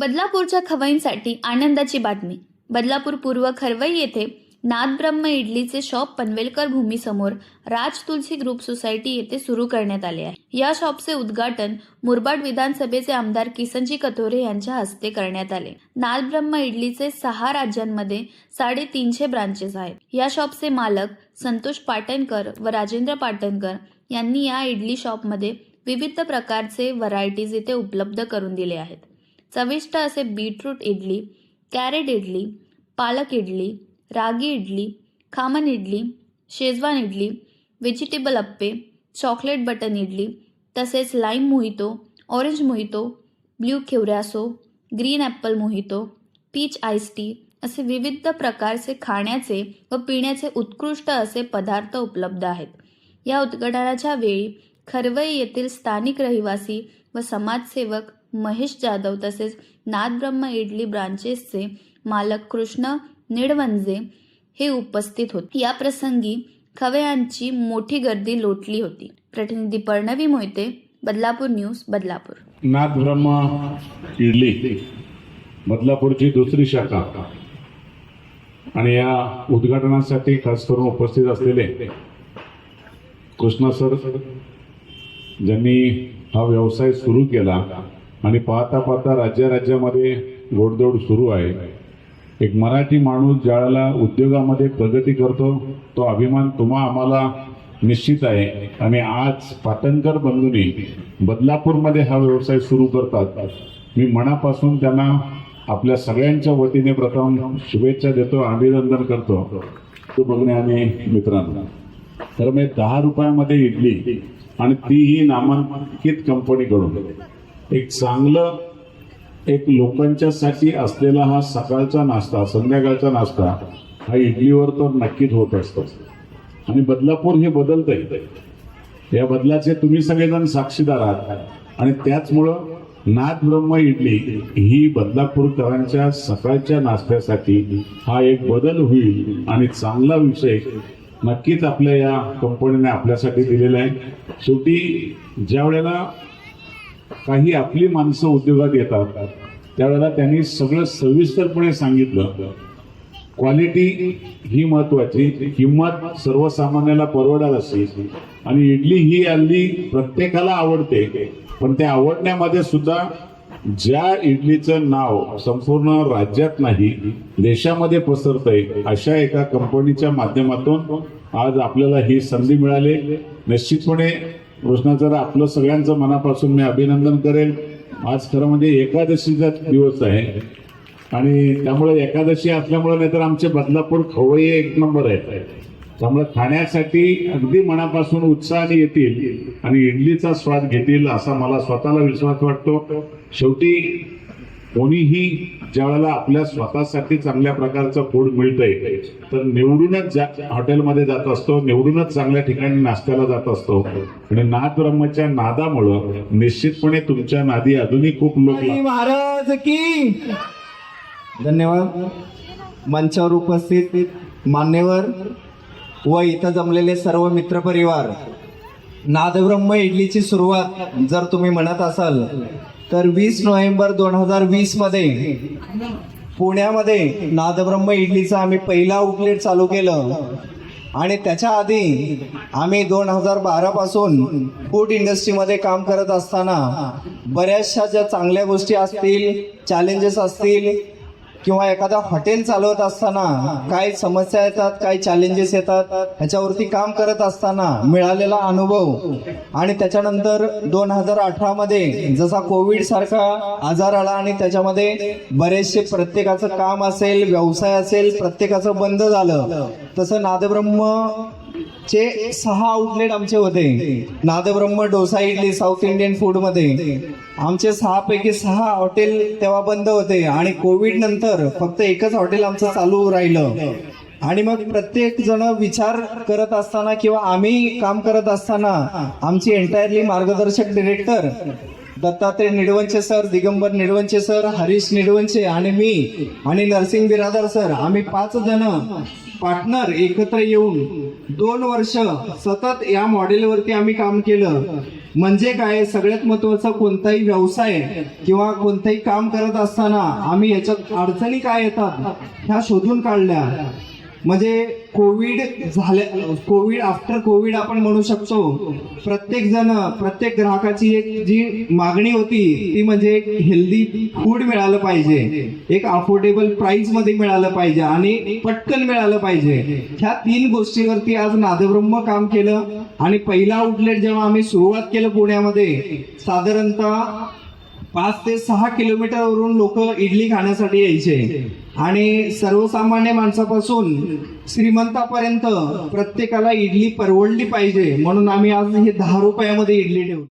बदलापूरच्या खवईंसाठी आनंदाची बातमी. बदलापूर पूर्व खरवई येथे नादब्रह्म इडलीचे शॉप पनवेलकर भूमीसमोर राज तुलसी ग्रुप सोसायटी येथे सुरू करण्यात आले आहे. या शॉपचे उद्घाटन मुरबाड विधानसभेचे आमदार किसनजी कथोरे यांच्या हस्ते करण्यात आले. नादब्रह्म इडलीचे सहा राज्यांमध्ये साडेतीनशे ब्रांचेस आहेत. या शॉपचे मालक संतोष पाटणकर व राजेंद्र पाटणकर यांनी या इडली शॉपमध्ये विविध प्रकारचे व्हरायटीज इथे उपलब्ध करून दिले आहेत. चविष्ट असे बीटरूट इडली कॅरेट इडली पालक इडली रागी idli khaman idli schezwan idli vegetable appe chocolate button idli तसेच lime mojito orange mojito blue खेवऱ्यासो green apple mojito peach ice tea असे विविध प्रकारचे खाण्याचे व पिण्याचे उत्कृष्ट असे पदार्थ उपलब्ध आहेत. या उद्घाटनाच्या वेळी खरवई येथील स्थानिक रहिवासी व समाजसेवक महेश जाधव तसेच नादब्रह्म इडली ब्रांचेसचे मालक कृष्ण निडवंजे हे उपस्थित होते. या प्रसंगी खवयांची मोठी गर्दी लोटली होती. प्रतिनिधी पर्णवी मोहिते बदलापूर न्यूज बदलापूर. नाथब्रह्मा इडली बदलापूरची दुसरी शाखा. आणि या उद्घाटनासाठी खास करून उपस्थित असलेले कृष्णा सर ज्यांनी हा व्यवसाय सुरू केला आणि पाहता पाहता राज्या राज्यामध्ये गोडदोड सुरू आहे. एक मराठी माणूस ज्याला उद्योगामध्ये प्रगती करतो तो अभिमान तुम्हा आम्हाला निश्चित आहे. आणि आज पाटणकर बंधूंनी बदलापूरमध्ये हा व्यवसाय सुरू करतात. मी मनापासून त्यांना आपल्या सगळ्यांच्या वतीने प्रथम शुभेच्छा देतो अभिनंदन करतो. तो बघणे आणि मित्रांनो. तर मी दहा रुपयामध्ये इडली आणि तीही नामांकित कंपनीकडून. एक चांगलं एक लोकांच्यासाठी असलेला हा सकाळचा नाश्ता संध्याकाळचा नाश्ता हा इडलीवर तर नक्कीच होत असतो. आणि बदलापूर हे बदलतं बदलतंय. या बदलाचे तुम्ही सगळेजण साक्षीदार आहात. आणि त्याचमुळं नाथ ब्रह्म इडली ही बदलापूरकरांच्या सकाळच्या नाश्त्यासाठी हा एक बदल होईल आणि चांगला विषय नक्कीच आपल्या या कंपनीने आपल्यासाठी दिलेला आहे. शेवटी ज्या वेळेला काही आपली माणसं उद्योगात येतात. त्यावेळेला त्यांनी सगळं सविस्तरपणे सांगितलं. क्वालिटी ही महत्वाची किंमत सर्वसामान्याला परवडाल अशी आणि इडली ही हल्ली प्रत्येकाला आवडते. पण ते आवडण्यामध्ये सुद्धा ज्या इडलीचं नाव संपूर्ण राज्यात नाही देशामध्ये पसरतंय अशा एका कंपनीच्या माध्यमातून आज आपल्याला ही संधी मिळाली. निश्चितपणे कृष्णाचं आपलं सगळ्यांचं मनापासून मी अभिनंदन करेल. आज खरं म्हणजे एकादशीचा दिवस आहे. आणि त्यामुळे एकादशी असल्यामुळे नाहीतर आमचे बदलापूर खवय्ये एक नंबर आहेत. त्यामुळे खाण्यासाठी अगदी मनापासून उत्साहाने येतील आणि इडलीचा स्वाद घेतील असा मला स्वतःला विश्वास वाटतो. शेवटी कोणीही ज्यावेळेला आपल्या स्वतःसाठी चांगल्या प्रकारचं फूड मिळतंय तर निवडूनच हॉटेलमध्ये जात असतो निवडूनच चांगल्या ठिकाणी नाश्त्याला जात असतो. आणि नाद ब्रह्मच्या नादामुळं निश्चितपणे तुमच्या नादी अजूनही खूप लोक महाराज की! धन्यवाद. मंचावर उपस्थित मान्यवर व इथं जमलेले सर्व मित्रपरिवार नादब्रह्म इडलीची सुरुवात जर तुम्ही म्हणत असाल तर वीस नोव्हेंबर दोन हजार वीसमध्ये पुण्यामध्ये नादब्रह्म इडलीचं आम्ही पहिला आउटलेट चालू केलं. आणि त्याच्या आधी आम्ही दोन हजार बारापासून फूड इंडस्ट्रीमध्ये काम करत असताना बऱ्याचशा ज्या चांगल्या गोष्टी असतील चॅलेंजेस असतील किंवा एखादा हॉटेल चालवत असताना काय समस्या येतात काय चॅलेंजेस येतात ह्याच्यावरती काम करत असताना मिळालेला अनुभव. आणि त्याच्यानंतर दोन हजार अठरामध्ये जसा कोविड सारखा आजार आला आणि त्याच्यामध्ये बरेचसे प्रत्येकाचं काम असेल व्यवसाय असेल प्रत्येकाचं बंद झालं. तसं नादब्रह्म चे सहा आउटलेट आमचे होते. नादब्रह्म डोसा इडली साऊथ इंडियन फूडमध्ये आमचे सहा पैकी सहा हॉटेल तेव्हा बंद होते आणि कोविड नंतर फक्त एकच हॉटेल आमचं चालू राहिलं. आणि मग प्रत्येक जण विचार करत असताना किंवा आम्ही काम करत असताना आमची एंटायरली मार्गदर्शक director Dattatray Nidvanche sir Digambar Nidvanche sir Harish Nidvanche आणि मी आणि नरसिंग बिरादर सर आम्ही पाच जण पार्टनर एकत्र येऊन दोन वर्ष सतत या मॉडेलवरती आम्ही काम केलं. म्हणजे काय सगळ्यात महत्वाचं कोणताही व्यवसाय किंवा कोणतंही काम करत असताना आम्ही याच्यात अडचणी काय येतात ह्या शोधून काढल्या. म्हणजे कोविड झाल्या कोविड आफ्टर कोविड आपण म्हणू शकतो. प्रत्येक जण प्रत्येक ग्राहकाची एक जी मागणी होती ती म्हणजे एक हेल्दी फूड मिळालं पाहिजे. एक अफोर्डेबल प्राइसमध्ये मिळालं पाहिजे आणि पटकन मिळालं पाहिजे. ह्या तीन गोष्टीवरती आज नादब्रह्म काम केलं आणि पहिला आउटलेट जेव्हा आम्ही सुरुवात केलं पुण्यामध्ये साधारणतः पाच ते सहा किलोमीटरवरून लोक इडली खाण्यासाठी यायचे. आणि सर्वसामान्य माणसापासून श्रीमंतापर्यंत प्रत्येकाला इडली परवडली पाहिजे. म्हणून आम्ही आज हे दहा रुपयामध्ये इडली ठेवतो.